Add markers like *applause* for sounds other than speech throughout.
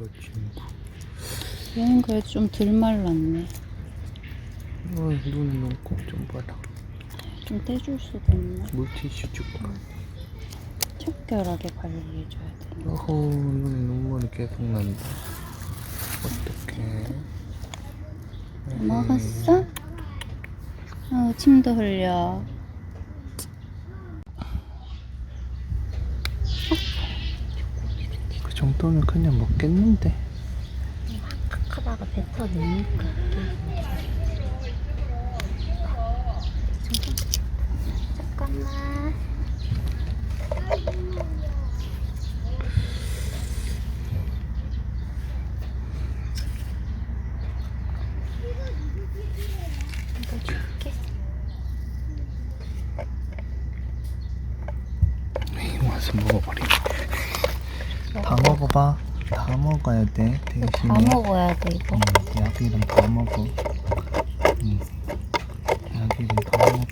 여자친구. 얘는 그래도 좀덜 말랐네. 어, 눈에 너무 꼭좀 봐라. 좀 떼줄 수도 있나? 물티슈 줄까? 척결하게 관리해줘야 돼. 어허, 눈에 눈물이 계속 난다. 어떡해. 먹었어? 어, 침도 흘려. 정도면 그냥 먹겠는데. 하다가 뱉어내니까. 잠깐만. 이거 줄게. 에이, 와서 먹어버리네. 다 먹어봐. 다 먹어야 돼. 대신에. 다 먹어야 돼, 이거. 응, 약이랑 다 먹어. 응. 약이랑 다 먹어.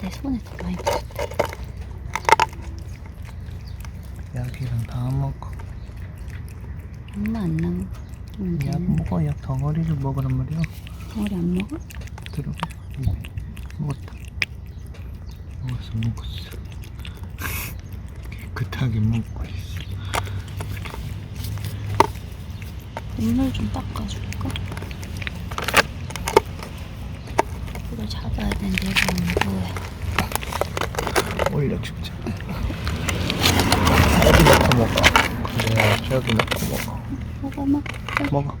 내 손에 더 많이 묻었다. 약이랑 다 먹어. 엄마 안 남으면 약 되는 먹어. 약 덩어리를 먹으란 말이야. 덩어리 안 먹어? 들어가. 응. 먹었다. 먹었어, 먹었어. *laughs* 깨끗하게 먹고 있어. 눈물 좀 닦아줄까? 이걸 잡아야 되는데 이거 뭐야? 올려주자. 여기 넣고 먹어. 그래, 저기 넣고 먹어. 먹어 먹어. 먹어.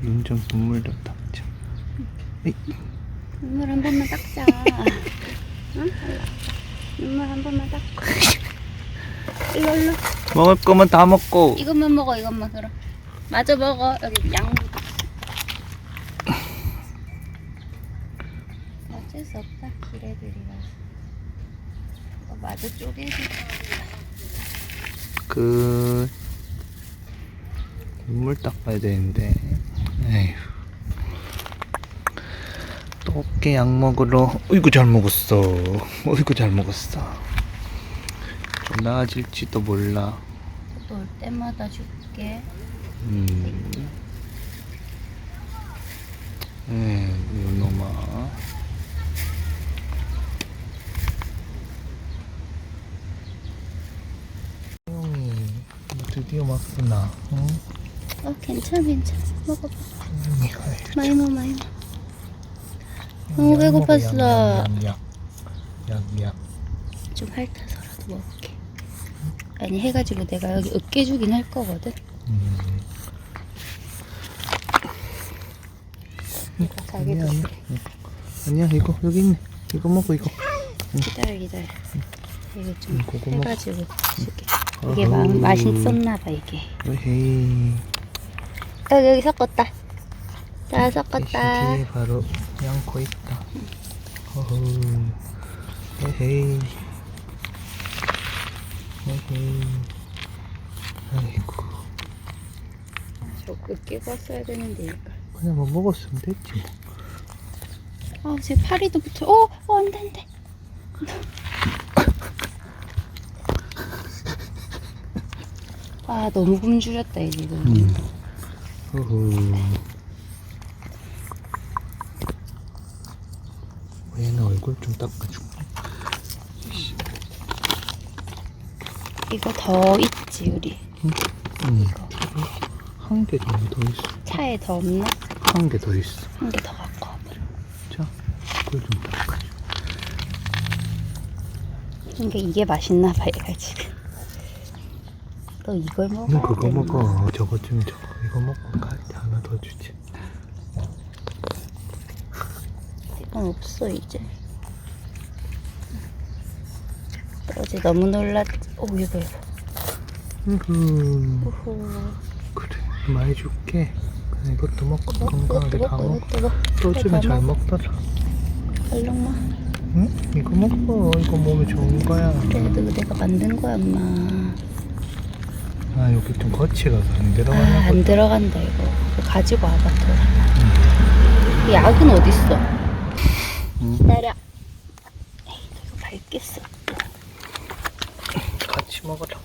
눈좀 눈물 좀 닦자. 에이, 눈물 한 번만 닦자. 응? 눈물 한 번만 닦고. 일로 일로. 먹을 거면 다 먹고. 이것만 먹어 이것만 그럼. 마저 먹어 여기 양. 어쩔 수 없다 기레들이라서. 이거 마저 쪼개지. 그 눈물 닦아야 되는데. 에휴. 또 어깨 약 먹으러. 어이구 잘 먹었어. 어이구 잘 먹었어. 좀 나아질지도 몰라. 또 올 때마다 줄게. 음. 에, 이놈아. 형이 드디어 왔구나. 응? 어 괜찮아 괜찮아. 먹어봐. 아이고, 많이 먹어 많이 먹어. 너무 약 먹어, 배고팠어. 약, 약, 약, 약. 좀 핥아서라도 먹을게. 아니 해가지고 내가 여기 으깨 주긴 할 거거든. 음. 자기도 아니야, 아니야. 응. 아니야, 이거 여기 있네. 이거 먹어, 이거. 기다려 기다려. 이게 좀 먹어. 해가지고 줄게. 이게 어허. 마, 맛있었나봐 이게. 에헤이. 여기 여기 섞었다. 자 섞었다. 뒤에 바로 양코 있다. 어허. 에헤이. 아이고. 저 으깨고 왔어야 되는데. 그냥 뭐 먹었으면 됐지 뭐. 아, 제 파리도 붙어. 어, 어, 안 돼, 안 돼. *laughs* 아, 너무 굶주렸다, 이 지금. 음. 어허. 얘는 얼굴 좀 닦아줄까? 이거 더 있지, 우리. 응. 한개 정도 더 있어. 차에 더 없나? 한 개 더 있어. 한 개 더 갖고 와봐. 자, 그걸 좀 닦아줘. 그러니까 이게 맛있나 봐, 얘가 지금. 너 이걸 먹어. 너 그거 먹어. 저거 좀 저거. 이거 먹고 갈때 하나 더 주지. 이건 없어, 이제. 어제 너무 놀랐지. 오, 이거, 이거. 으흐. 오호. 그래, 많이 줄게. 그래, 이것도 먹고 건강하게 다 먹고, 먹고. 이것도 먹고. 또 주면 다잘 먹어. 먹더라. 얼렁마. 응? 이거 먹어. 이거 몸에 좋은 거야. 그래도 내가 만든 거야, 엄마. 아, 여기 좀 거칠어서 안 아, 들어가나 안 보다. 들어간다 이거. 이거 가지고 와봐 또. 이 약은 어딨어? 응. 기다려. 에이, 너 이거 밟겠어. 같이 먹어라.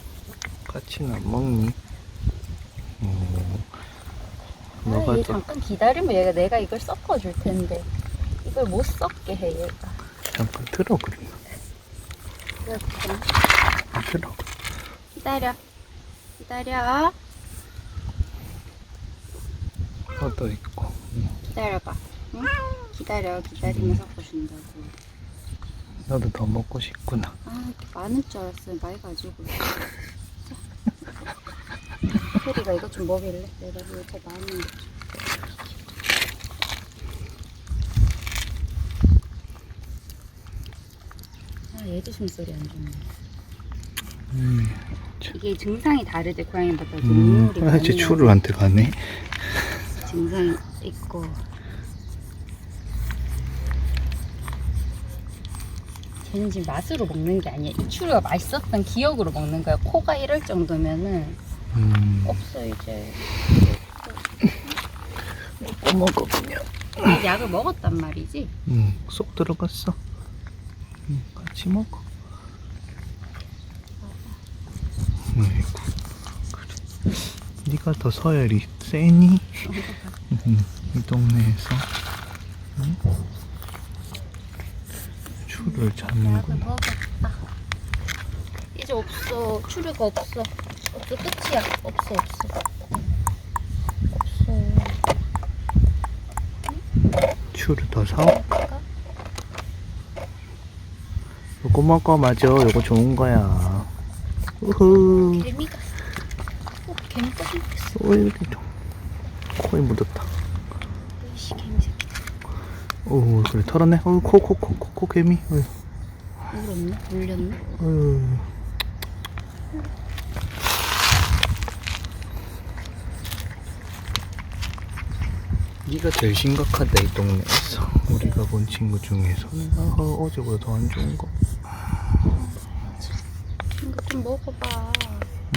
같이 까치는 안 먹니? 어, 아, 너가 얘또 잠깐 기다리면 얘가 내가 이걸 섞어 줄 텐데 이걸 못 섞게 해 얘가. 잠깐 들어 그래. 들어. 기다려. 기다려. 뻗어 있고. 응. 기다려봐. 응? 기다려. 기다리면 섞어준다고. 너도 더 먹고 싶구나. 아, 이렇게 많을 줄 알았어요. 많이 가지고. *laughs* 혜리가 이거 좀 먹일래? 내가 거. 좀. 아, 얘도 숨소리 안 좋네. 음, 이게 증상이 다르대, 고양이마다. 음, 눈물이 아, 많이 제 나고 추루한테 가네. 증상이 있고. 쟤는 지금 맛으로 먹는 게 아니야. 이 추루가 맛있었던 기억으로 먹는 거야. 코가 이럴 정도면은 음, 없어 이제. 먹고 먹어 그냥. 아, 약을 먹었단 말이지. 음, 쏙 들어갔어. 음, 같이 먹어. 아이고, 그래. 네가 더 서열이 세니? *laughs* 음, 이 동네에서. 응? 약을 잡는구나. 이제 없어. 추루가 없어. 없어. 끝이야. 없어. 없어. 없어. 추를 더 사올까? 요거 먹어, 맞아. 요거 좋은 거야. 우후. 개미가. 어, 개미가 생겼어. 어, 이렇게 좀. 코에 묻었다. 오, 그래, 털었네. 어, 코, 코, 코, 코, 코, 개미. 어휴, 울었나? 울렸나? 어휴. 네가 제일 심각하다, 이 동네에서. 우리가 본 친구 중에서. 어, 어제보다 더 안 좋은 거. 이거 좀 먹어봐.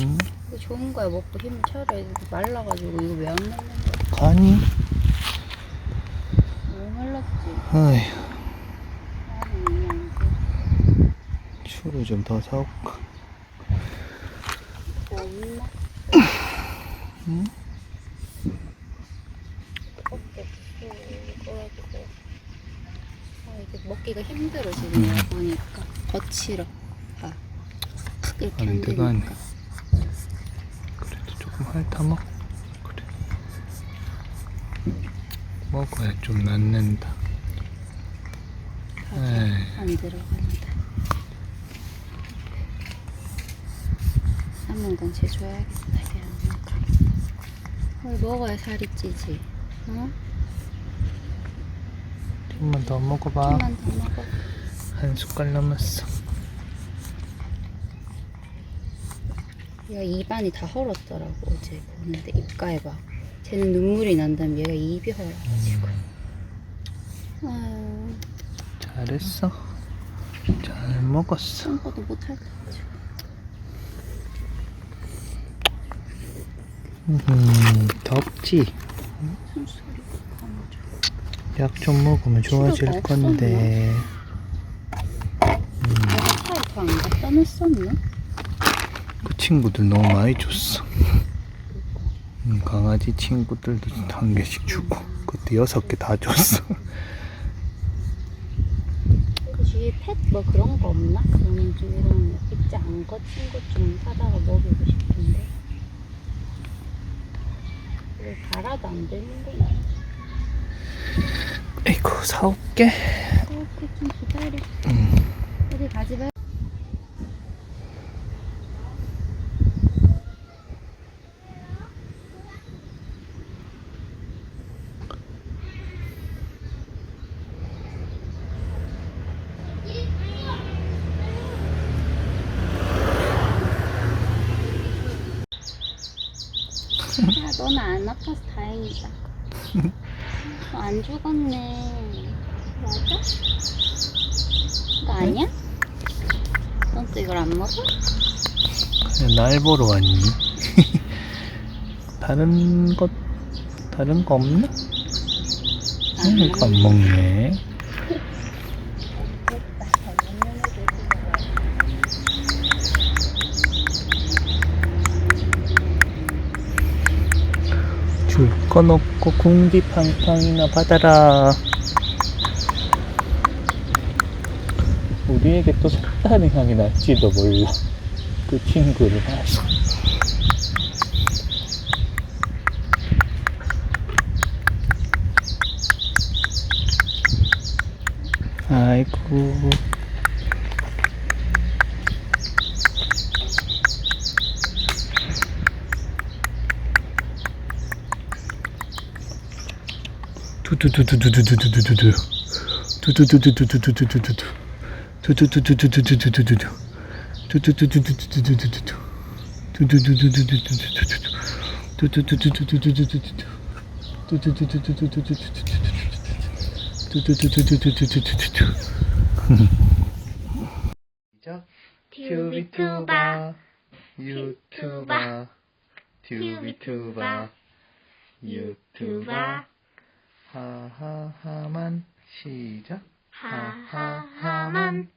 응? 이거 좋은 거야. 먹고 힘을 차려. 이거 말라가지고 이거 왜 안 먹는 거야? 가니? 그냥 추를 좀더 사올까? 응? 먹기가 힘들어, 지금 내가 보니까. 거칠어. 아. 이렇게 안안 들어가네. 그래도 조금 핥아먹. 그래. 먹어야 좀 낫는다. 안 들어간다. 얘안 먹어. 뭘 먹어야 살이 찌지. 어? 좀만 더 먹어봐. 좀만 더 먹어. 한 숟갈 남았어. 얘가 입안이 다 헐었더라고 어제 보는데 입가에 막. 쟤는 눈물이 난다면 얘가 입이 헐어가지고. 아유, 잘했어. 잘 먹었어. 참고도 못할 것 같아. 음, 덥지? 숨소리가 가무져. 약좀 먹으면 좋아질 치료가 건데. 차에 갖다 놨었나? 그 친구들 너무 많이 줬어. 음, 강아지 친구들도 한 개씩 주고. 그때 여섯 개 다 줬어. 그 주위에 펫뭐 그런 거 없나? 저는 좀 이런 입지 안 거친 것 좀 사다가 먹이고 싶은데 왜 갈아도 안 되는구나 에이구, 사올게. 이렇게 좀 기다려 음. 어디 가지 마 너는 안 아파서 다행이다. 너안 죽었네. 맞아? 이거 아니야? 넌 또 이걸 안 먹어? 그냥 날 보러 왔니? *laughs* 다른 것, 다른 거 없나? 안 음, 이거 안 먹네. 먹겠다. 잘 먹는 애들 있어. 꺼놓고 궁디팡팡이나 받아라. 우리에게 또 색다른 향이 날지도 몰라. 그 친구를 봐서. 튜비투바 유튜바 튜비투바 유튜바 하하하만. 시작. 하하하만.